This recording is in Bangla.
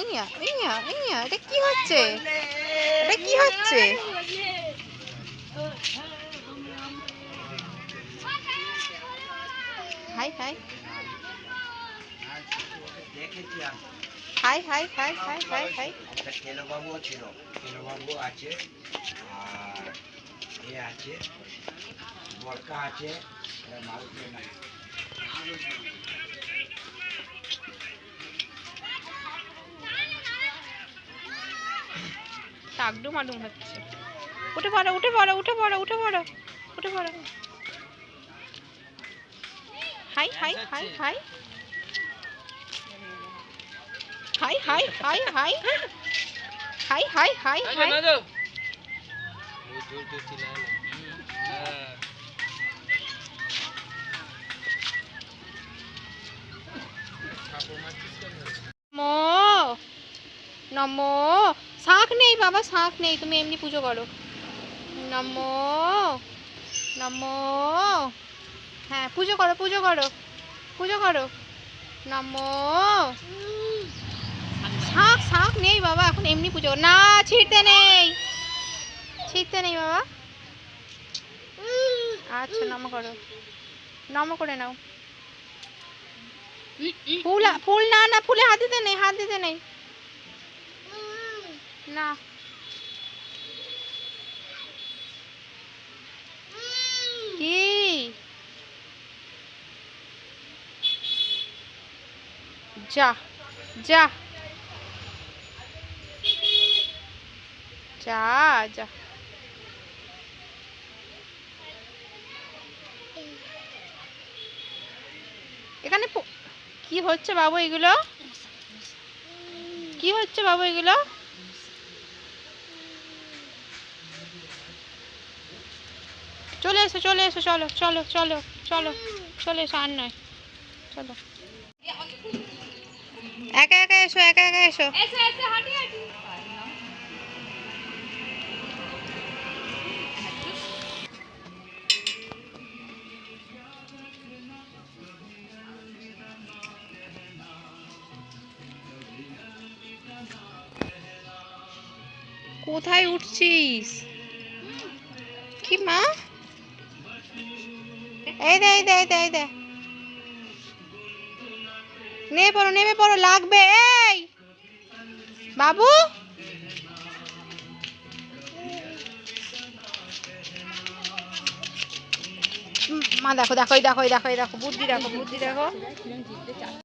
ইয়া ইয়া ইয়া এটা কি হচ্ছে এটা কি হচ্ছে হাই হাই হাই হাই হাই হাই হাই ছিল আছে আর এ আছে বরকা আছে এরা নাই টাকডু মাডুম হচ্ছে। উঠে পড়ো উঠে পড়ো উঠে পড়ো উঠে পড়ো উঠে পড়ো। হাই হাই হাই হাই। হাই হাই হাই হাই। হাই হাই হাই হাই। নমো। শাঁখ নেই বাবা শাঁখ নেই তুমি এমনি পুজো করো। নমো নমো। হ্যাঁ পুজো করো পুজো করো পুজো করো। নমো। শাঁখ শাঁখ নেই বাবা এখন এমনি পুজো। না ছিঁড়তে নেই। ছিঁড়তে নেই বাবা। আচ্ছা নম করো। নম করে নাও। ফুল ফুল না না ফুলে হাত দিতে নেই হাত দিতে নেই। না। কি? যা যা। যা যা। এখানে কি হচ্ছে বাবু এগুলো? কি হচ্ছে বাবু এগুলো? চলে এসো চলে এসো চলো চলো চলো চলো চলে এসো আর নয়। চলো। একা একা এসো একা একা এসো। কোথায় উঠছিস? কি মা? এই দে এই দে এই দে, এই নেমে পড়ো নেমে পড়ো, লাগবে, এই। বাবু? মা, দেখো দেখো দেখো দেখো দেখো, বুদ্ধি দেখো বুদ্ধি দেখো।